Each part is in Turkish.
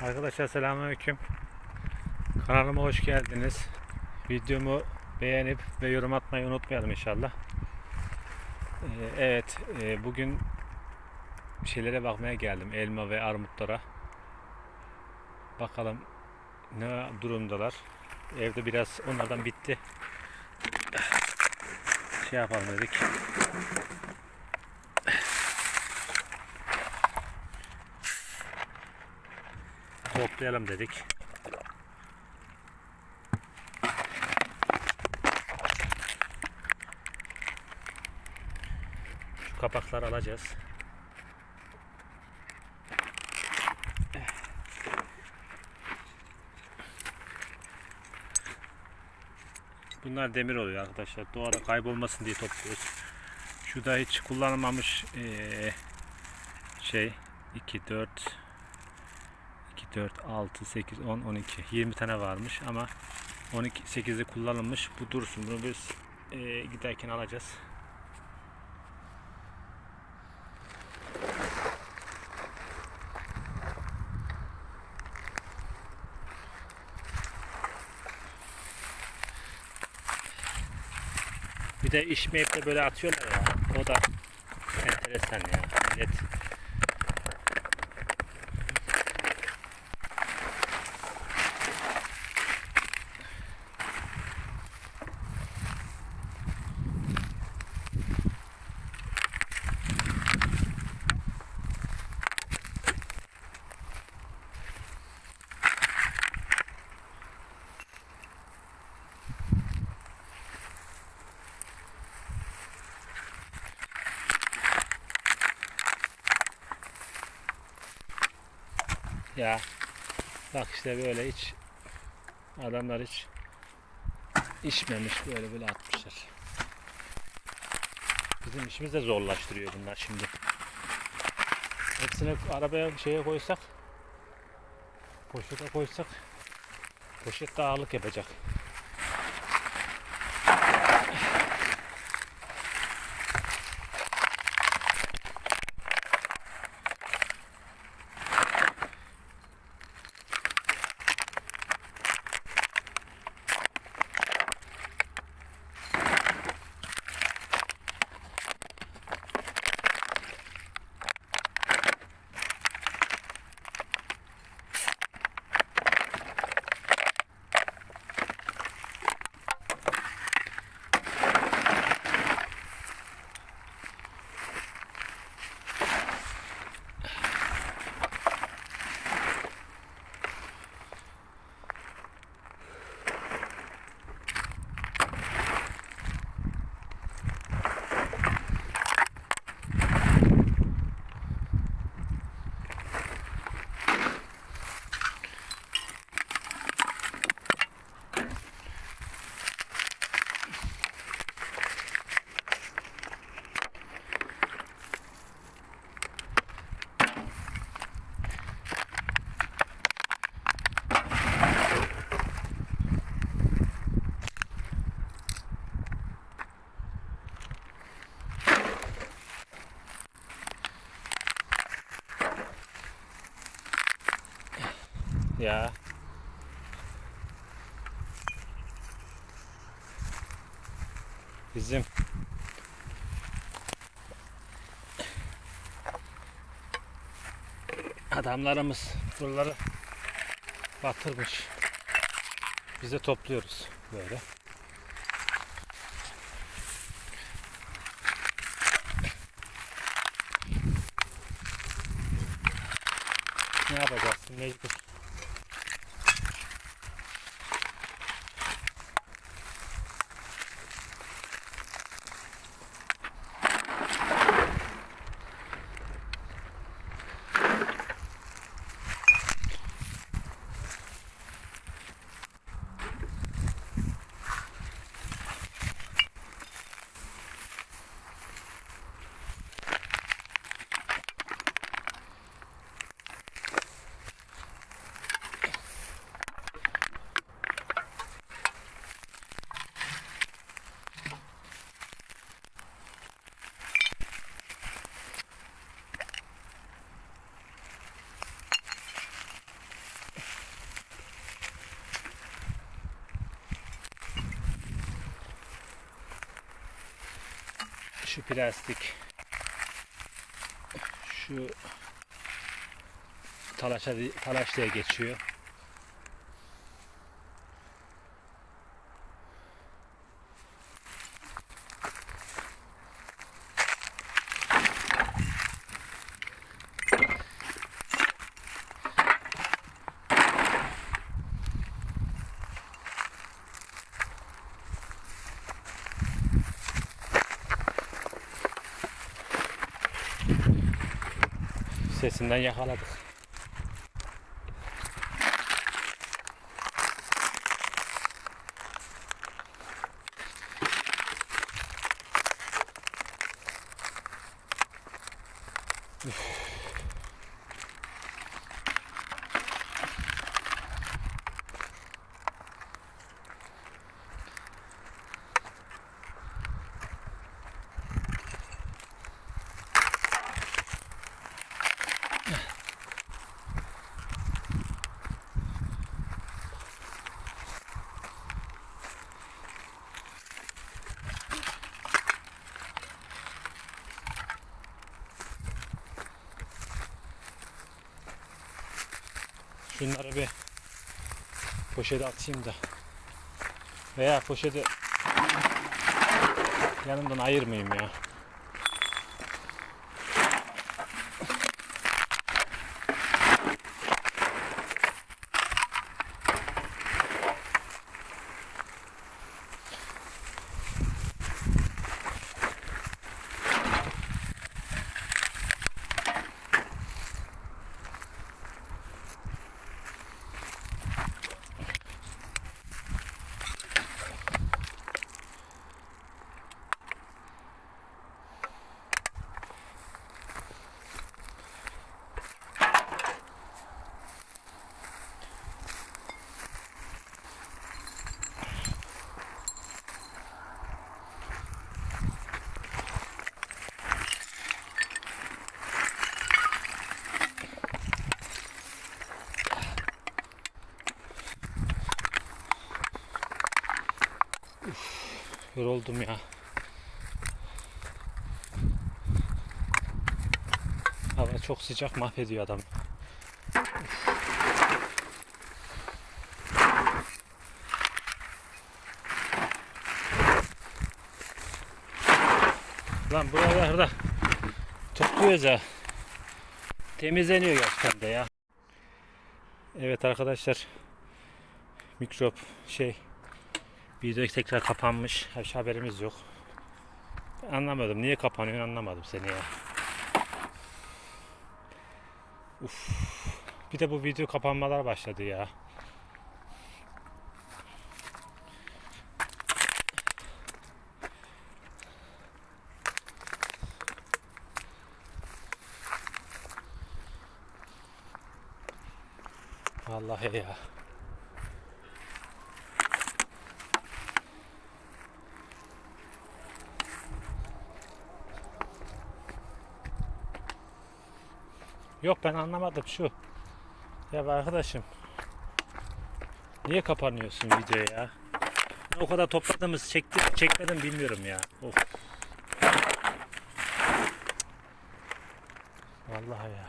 Arkadaşlar selamünaleyküm. Kanalıma hoş geldiniz. Videomu beğenip ve yorum atmayı unutmayalım inşallah. Ee, evet, e, bugün şeylere bakmaya geldim. Elma ve armutlara. Bakalım ne durumdalar. Evde biraz onlardan bitti. Şey yapalım dedik. Toplayalım dedik. Şu kapakları alacağız. Bunlar demir oluyor arkadaşlar. Doğada kaybolmasın diye topluyoruz. Şu da hiç kullanılmamış eee, şey 2 4 2 4 6 8 10 12 20 tane varmış ama 12 8'i kullanılmış. Bu dursun. Bunu biz eee, giderken alacağız. Bir de içmeyip de böyle atıyorlar ya. O da enteresan ya. Millet Ya bak işte böyle hiç adamlar hiç içmemiş böyle böyle atmışlar. Bizim işimizi de zorlaştırıyor bunlar şimdi. Hepsini arabaya şeye koysak poşete koysak poşet de ağırlık yapacak. Ya. Bizim adamlarımız buraları batırmış. Biz de topluyoruz böyle. Ne yapacaksın mecbur. Şu plastik. Şu talaşa, talaş diye geçiyor. Sesinden yakaladık. Şunları bir poşete atayım da. Veya poşeti yanımdan ayırmayayım ya. Yoruldum ya. Hava çok sıcak mahvediyor adam. Lan buralarda topluyoruz ya. Temizleniyor gerçekten de ya. Evet arkadaşlar. Mikrop şey Video tekrar kapanmış. Hiç haberimiz yok. Anlamadım. Niye kapanıyor anlamadım seni ya. Uf. Bir de bu video kapanmalar başladı ya. Vallahi ya. Yok ben anlamadım şu. Ya arkadaşım. Niye kapanıyorsun videoya ya? O kadar topladığımız çekti, çekmedim bilmiyorum ya. Of. Vallahi ya.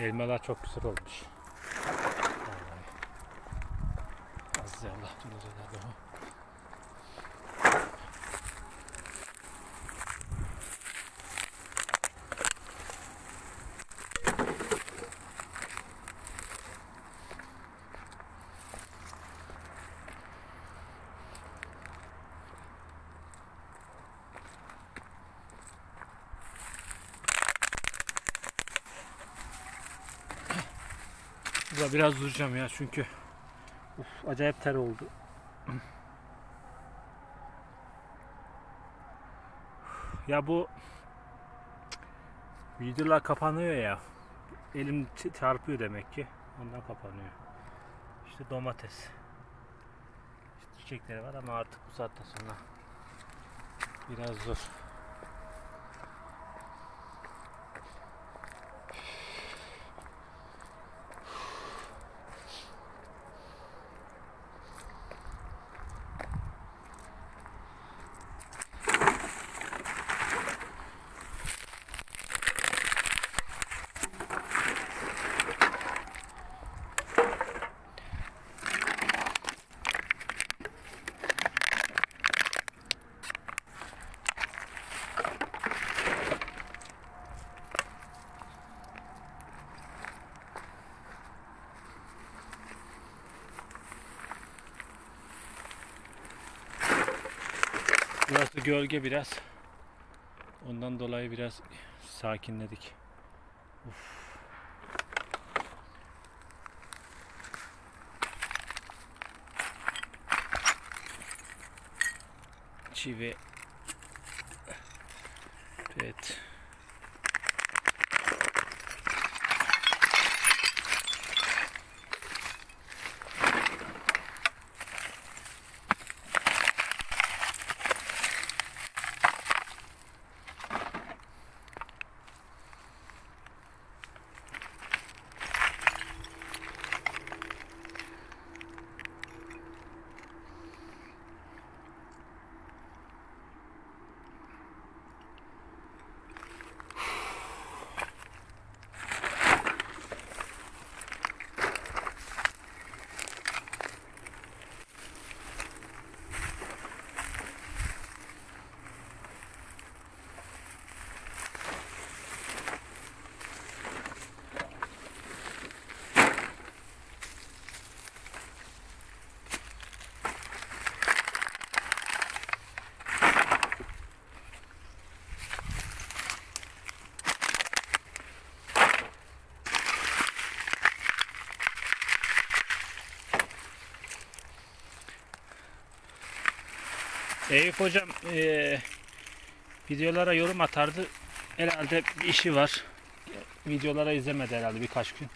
Elmalar çok güzel olmuş. Vallahi. size Allah Biraz duracağım ya çünkü uf, acayip ter oldu. Ya bu videolar kapanıyor ya. Elim çarpıyor demek ki. Ondan kapanıyor. İşte domates. İşte çiçekleri var ama artık bu saatten sonra biraz zor. Burası gölge biraz. Ondan dolayı biraz sakinledik. Uf. Çivi. Evet. Eyüp hocam eee, videolara yorum atardı. Herhalde bir işi var. Videolara izlemedi herhalde birkaç gün.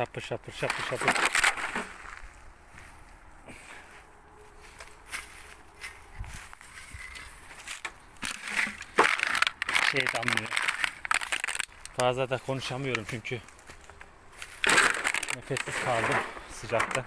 Şapır şapır şapır şapır. Şey damlıyor. Fazla da konuşamıyorum çünkü nefessiz kaldım sıcakta.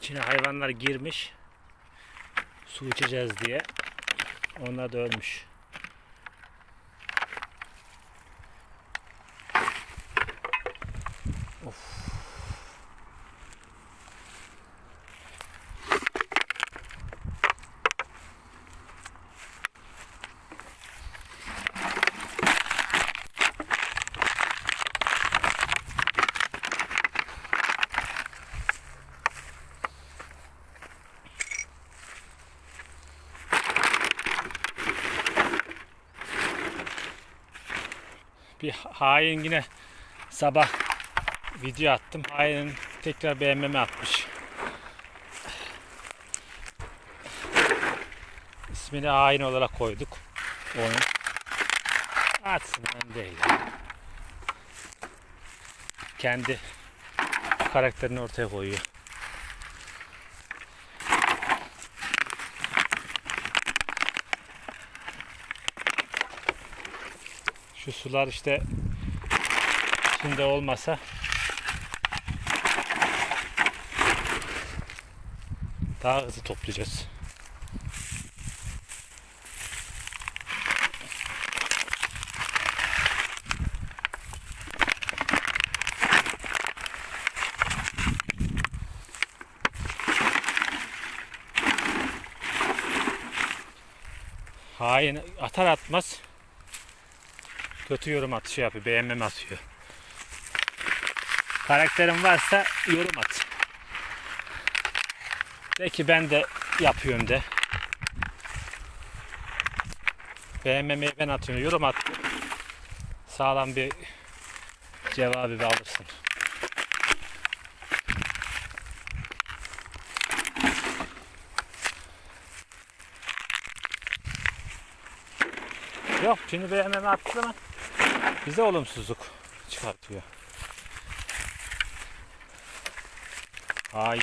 İçine hayvanlar girmiş. Su içeceğiz diye. Onlar da ölmüş. Bir hain yine sabah video attım. Hain tekrar beğenmeme atmış. İsmini hain olarak koyduk. Onun. Atsın ben değil. Kendi karakterini ortaya koyuyor. Şu sular işte içinde olmasa daha hızlı toplayacağız. Hain atar atmaz kötü yorum atışı yapıyor. Beğenmeme atıyor. Karakterin varsa yorum at. De ki ben de yapıyorum de. Beğenmemeyi ben atıyorum. Yorum at. Sağlam bir cevabı bir alırsın. Yok şimdi beğenmeme attı zaman bize olumsuzluk çıkartıyor. Hain.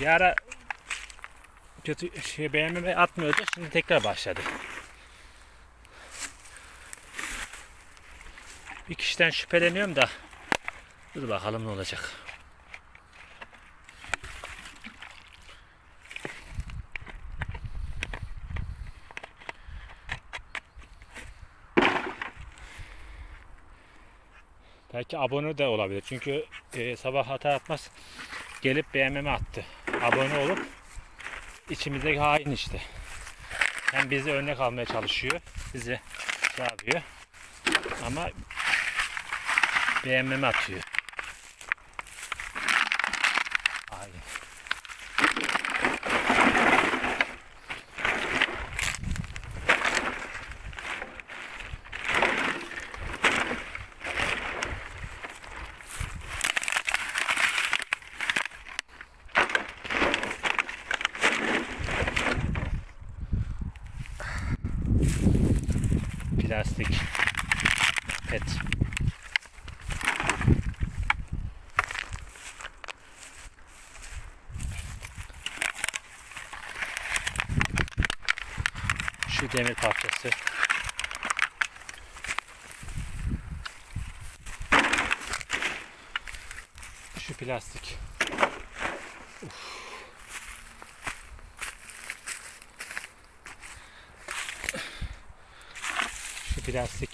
Bir ara kötü şey beğenmeme atmıyordu. Şimdi tekrar başladı. Bir kişiden şüpheleniyorum da dur bakalım ne olacak. Belki abone de olabilir. Çünkü e, sabah hata atmaz. Gelip beğenmeme attı. Abone olup içimizdeki hain işte. Hem bizi örnek almaya çalışıyor. Bizi şey yapıyor. Ama beğenmeme atıyor. Hain. Plastik. Pet. Şu demir parçası. Şu plastik. Şu plastik.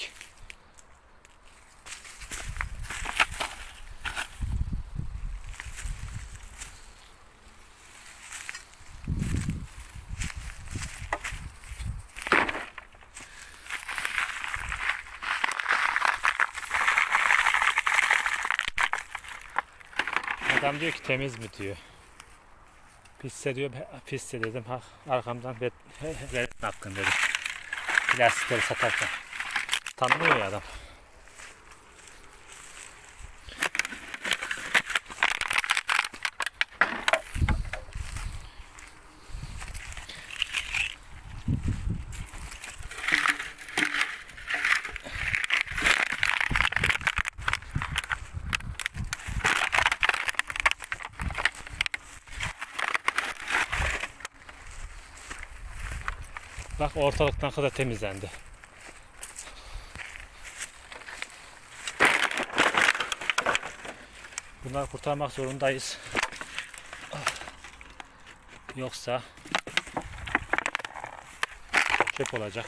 Diyor ki temiz mi diyor. Pisse diyor, pisse dedim. Ha, arkamdan ver hakkın dedim. Plastikleri satarken. Tanımıyor ya adam. Bak ortalık ne kadar temizlendi. Bunları kurtarmak zorundayız. Yoksa çöp olacak.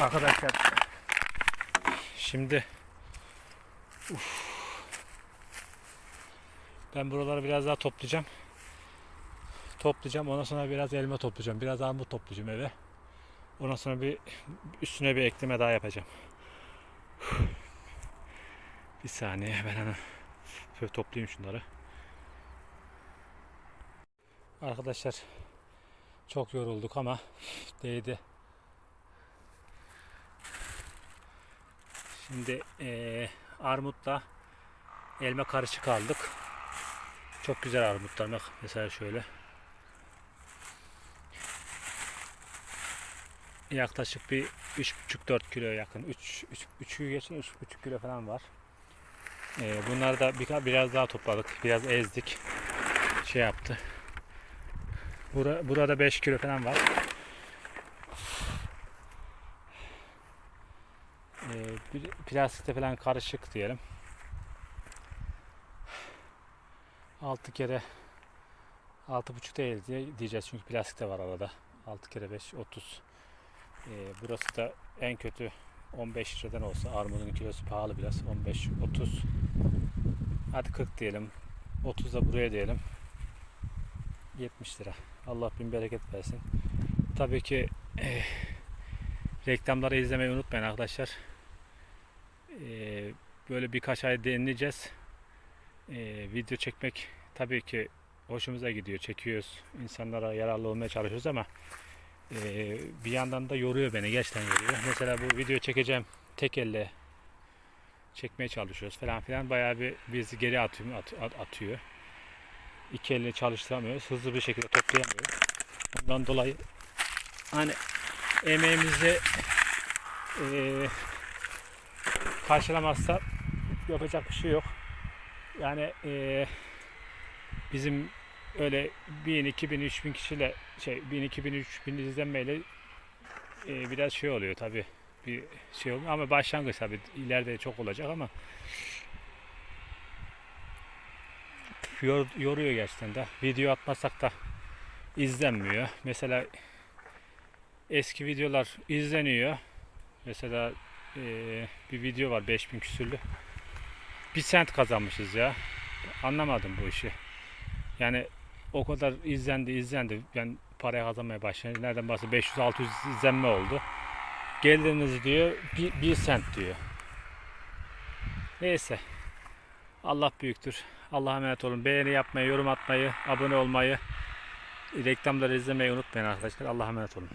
Arkadaşlar şimdi uf, ben buraları biraz daha toplayacağım. Toplayacağım. Ondan sonra biraz elma toplayacağım. Biraz armut toplayacağım eve. Ondan sonra bir üstüne bir ekleme daha yapacağım. Bir saniye ben hemen toplayayım şunları. Arkadaşlar çok yorulduk ama değdi. Şimdi eee armutla elma karışık aldık. Çok güzel armutlar bak mesela şöyle. Yaklaşık bir 3,5-4 kilo yakın. 3 3 3'ü geçin 3,5 kilo falan var. Ee, bunları da bir, biraz daha topladık. Biraz ezdik. Şey yaptı. Bura, burada 5 kilo falan var. Ee, bir plastikte falan karışık diyelim. 6 kere 6,5 değil diye diyeceğiz çünkü plastik de var arada. 6 kere 5 30. Ee, burası da en kötü 15 liradan olsa armudun kilosu pahalı biraz 15 30 hadi 40 diyelim 30 da buraya diyelim 70 lira Allah bin bereket versin tabii ki eh, reklamları izlemeyi unutmayın arkadaşlar Ee, böyle birkaç ay deneyeceğiz Ee, video çekmek tabii ki hoşumuza gidiyor çekiyoruz insanlara yararlı olmaya çalışıyoruz ama ee, bir yandan da yoruyor beni. Gerçekten yoruyor. Mesela bu video çekeceğim tek elle çekmeye çalışıyoruz falan filan. Bayağı bir bizi geri atıyor, at- at- atıyor. İki elle çalıştıramıyoruz. Hızlı bir şekilde toplayamıyoruz. Ondan dolayı hani emeğimizi eee karşılamazsa yapacak bir şey yok. Yani eee, bizim öyle 1000, 2000, 3000 kişiyle şey 1000, 2000, 3000 izlenmeyle e, biraz şey oluyor tabi bir şey oluyor ama başlangıç tabi ileride çok olacak ama yor, yoruyor gerçekten de. Video atmasak da izlenmiyor. Mesela eski videolar izleniyor. Mesela e, bir video var 5000 küsürlü bir sent kazanmışız ya anlamadım bu işi yani o kadar izlendi izlendi. Ben paraya kazanmaya başladım. Nereden baksa 500-600 izlenme oldu. Geliriniz diyor bir, bir sent diyor. Neyse. Allah büyüktür. Allah'a emanet olun. Beğeni yapmayı, yorum atmayı, abone olmayı, reklamları izlemeyi unutmayın arkadaşlar. Allah'a emanet olun.